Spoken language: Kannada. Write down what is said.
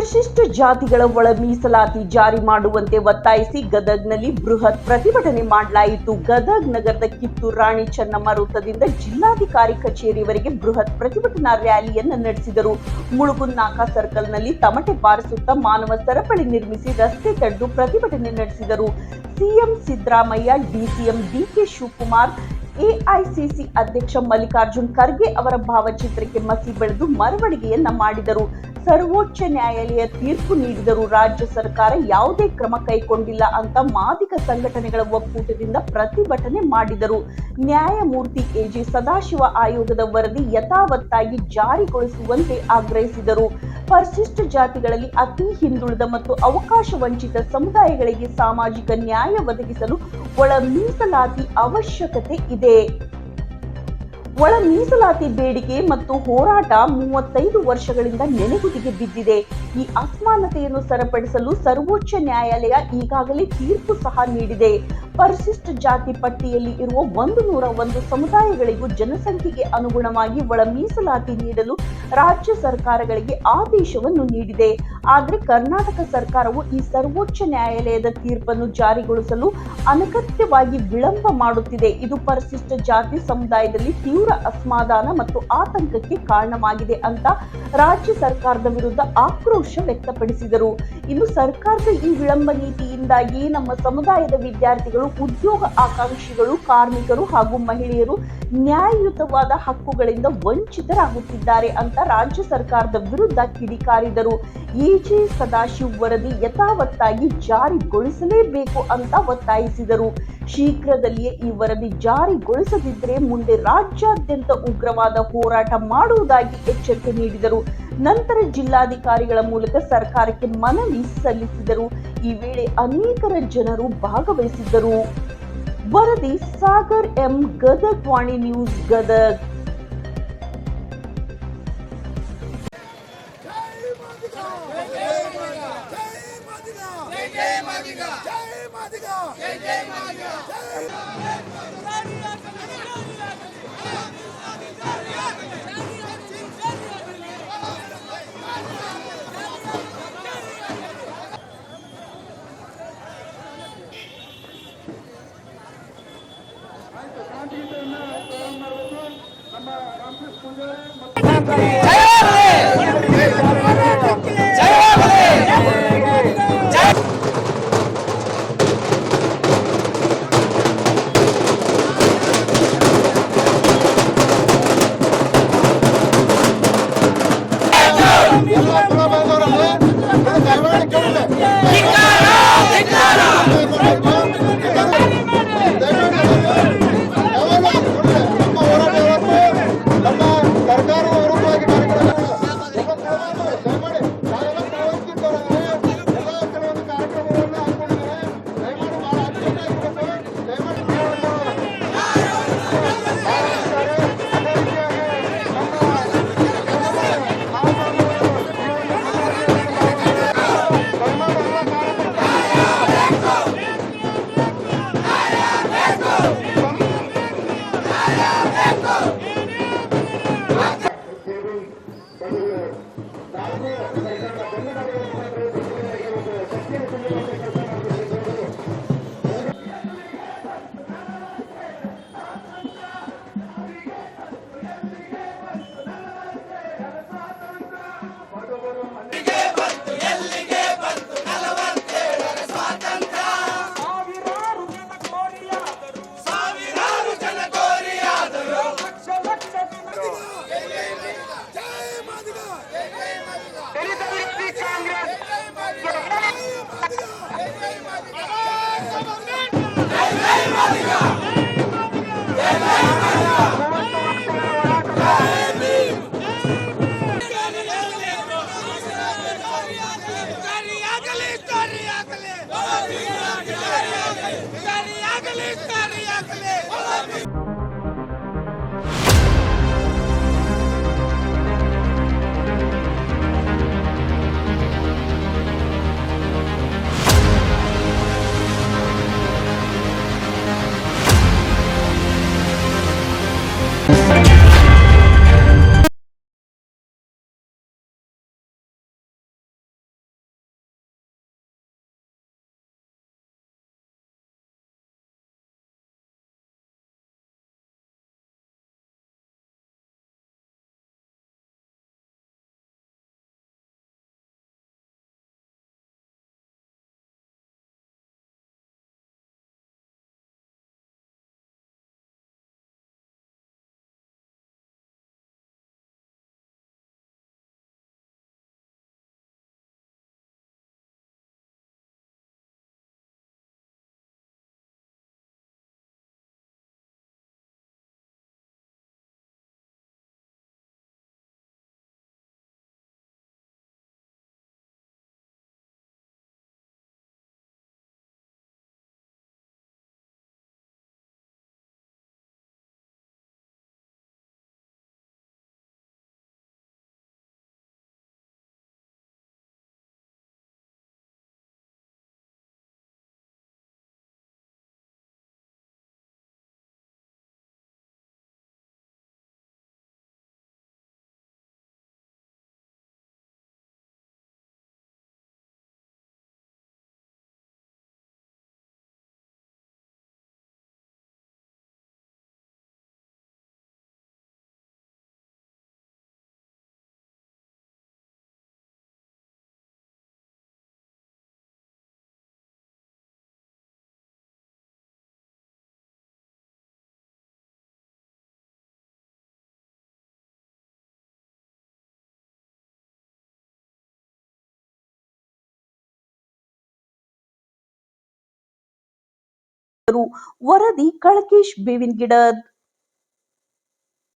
ಪರಿಶಿಷ್ಟ ಜಾತಿಗಳ ಒಳ ಮೀಸಲಾತಿ ಜಾರಿ ಮಾಡುವಂತೆ ಒತ್ತಾಯಿಸಿ ಗದಗ್ನಲ್ಲಿ ಬೃಹತ್ ಪ್ರತಿಭಟನೆ ಮಾಡಲಾಯಿತು. ಗದಗ್ ನಗರದ ಕಿತ್ತೂರು ರಾಣಿ ಚೆನ್ನಮ್ಮ ವೃತ್ತದಿಂದ ಜಿಲ್ಲಾಧಿಕಾರಿ ಕಚೇರಿವರೆಗೆ ಬೃಹತ್ ಪ್ರತಿಭಟನಾ ರ್ಯಾಲಿಯನ್ನು ನಡೆಸಿದರು. ಮುಳುಗುನ್ನಾಕ ಸರ್ಕಲ್ನಲ್ಲಿ ತಮಟೆ ಬಾರಿಸುತ್ತಾ ಮಾನವ ಸರಪಳಿ ನಿರ್ಮಿಸಿ ರಸ್ತೆ ತಡೆದು ಪ್ರತಿಭಟನೆ ನಡೆಸಿದರು. CM Siddaramaiah, DCM DK Shivakumar AICC ಅಧ್ಯಕ್ಷ ಮಲ್ಲಿಕಾರ್ಜುನ್ ಖರ್ಗೆ ಅವರ ಭಾವಚಿತ್ರಕ್ಕೆ ಮಸಿ ಬೆಳೆದು ಮರವಣಿಗೆಯನ್ನ ಮಾಡಿದರು. ಸರ್ವೋಚ್ಚ ನ್ಯಾಯಾಲಯ ತೀರ್ಪು ನೀಡಿದರೂ ರಾಜ್ಯ ಸರ್ಕಾರ ಯಾವುದೇ ಕ್ರಮ ಕೈಗೊಂಡಿಲ್ಲ ಅಂತ ಮಾದಿಗ ಸಂಘಟನೆಗಳ ಒಕ್ಕೂಟದಿಂದ ಪ್ರತಿಭಟನೆ ಮಾಡಿದರು. ನ್ಯಾಯಮೂರ್ತಿ ಎಜಿ ಸದಾಶಿವ ಆಯೋಗದ ವರದಿ ಯಥಾವತ್ತಾಗಿ ಜಾರಿಗೊಳಿಸುವಂತೆ ಆಗ್ರಹಿಸಿದರು. ಪರಿಶಿಷ್ಟ ಜಾತಿಗಳಲ್ಲಿ ಅತಿ ಹಿಂದುಳಿದ ಮತ್ತು ಅವಕಾಶ ವಂಚಿತ ಸಮುದಾಯಗಳಿಗೆ ಸಾಮಾಜಿಕ ನ್ಯಾಯ ಒದಗಿಸಲು ಒಳ ಮೀಸಲಾತಿ ಅವಶ್ಯಕತೆ ಇದೆ. ಒಳ ಮೀಸಲಾತಿ ಬೇಡಿಕೆ ಮತ್ತು ಹೋರಾಟ ಮೂವತ್ತೈದು ವರ್ಷಗಳಿಂದ ನೆನೆಗುದಿಗೆ ಬಿದ್ದಿದೆ. ಈ ಅಸಮಾನತೆಯನ್ನು ಸರಿಪಡಿಸಲು ಸರ್ವೋಚ್ಚ ನ್ಯಾಯಾಲಯ ಈಗಾಗಲೇ ತೀರ್ಪು ಸಹ ನೀಡಿದೆ. ಪರಿಶಿಷ್ಟ ಜಾತಿ ಪಟ್ಟಿಯಲ್ಲಿ ಇರುವ ಒಂದು ನೂರ ಒಂದು ಸಮುದಾಯಗಳಿಗೂ ಜನಸಂಖ್ಯೆಗೆ ಅನುಗುಣವಾಗಿ ಒಳ ಮೀಸಲಾತಿ ನೀಡಲು ರಾಜ್ಯ ಸರ್ಕಾರಗಳಿಗೆ ಆದೇಶವನ್ನು ನೀಡಿದೆ. ಆದರೆ ಕರ್ನಾಟಕ ಸರ್ಕಾರವು ಈ ಸರ್ವೋಚ್ಚ ನ್ಯಾಯಾಲಯದ ತೀರ್ಪನ್ನು ಜಾರಿಗೊಳಿಸಲು ಅನಗತ್ಯವಾಗಿ ವಿಳಂಬ ಮಾಡುತ್ತಿದೆ. ಇದು ಪರಿಶಿಷ್ಟ ಜಾತಿ ಸಮುದಾಯದಲ್ಲಿ ತೀವ್ರ ಅಸಮಾಧಾನ ಮತ್ತು ಆತಂಕಕ್ಕೆ ಕಾರಣವಾಗಿದೆ ಅಂತ ರಾಜ್ಯ ಸರ್ಕಾರದ ವಿರುದ್ಧ ಆಕ್ರೋಶ ವ್ಯಕ್ತಪಡಿಸಿದರು. ಇನ್ನು ಸರ್ಕಾರದ ಈ ವಿಳಂಬ ನೀತಿಯಿಂದಾಗಿ ನಮ್ಮ ಸಮುದಾಯದ ವಿದ್ಯಾರ್ಥಿಗಳು, ಉದ್ಯೋಗ ಆಕಾಂಕ್ಷಿಗಳು, ಕಾರ್ಮಿಕರು ಹಾಗೂ ಮಹಿಳೆಯರು ನ್ಯಾಯಯುತವಾದ ಹಕ್ಕುಗಳಿಂದ ವಂಚಿತರಾಗುತ್ತಿದ್ದಾರೆ ಅಂತ ರಾಜ್ಯ ಸರ್ಕಾರದ ವಿರುದ್ಧ ಕಿಡಿಕಾರಿದರು. ಎಜೆ ಸದಾಶಿವ್ ವರದಿ ಯಥಾವತ್ತಾಗಿ ಜಾರಿಗೊಳಿಸಲೇಬೇಕು ಅಂತ ಒತ್ತಾಯಿಸಿದರು. ಶೀಘ್ರದಲ್ಲಿಯೇ ಈ ವರದಿ ಜಾರಿಗೊಳಿಸದಿದ್ದರೆ ಮುಂದೆ ರಾಜ್ಯಾದ್ಯಂತ ಉಗ್ರವಾದ ಹೋರಾಟ ಮಾಡುವುದಾಗಿ ಎಚ್ಚರಿಕೆ ನೀಡಿದರು. ನಂತರ ಜಿಲ್ಲಾಧಿಕಾರಿಗಳ ಮೂಲಕ ಸರ್ಕಾರಕ್ಕೆ ಮನವಿ ಸಲ್ಲಿಸಿದರು. ಈ ವೇಳೆ ಅನೇಕರ ಜನರು ಭಾಗವಹಿಸಿದ್ದರು. ವರದಿ ಸಾಗರ್ ಎಂ ಗದಗ್ ವಾಣಿ ನ್ಯೂಸ್ ಗದಗ್. ನಮ್ಮ Ramakrishna Poojari Chile. やった! Socialista, Riacles! ವರದಿ ಕಳಕೇಶ್ ಬೇವಿನಗಿಡ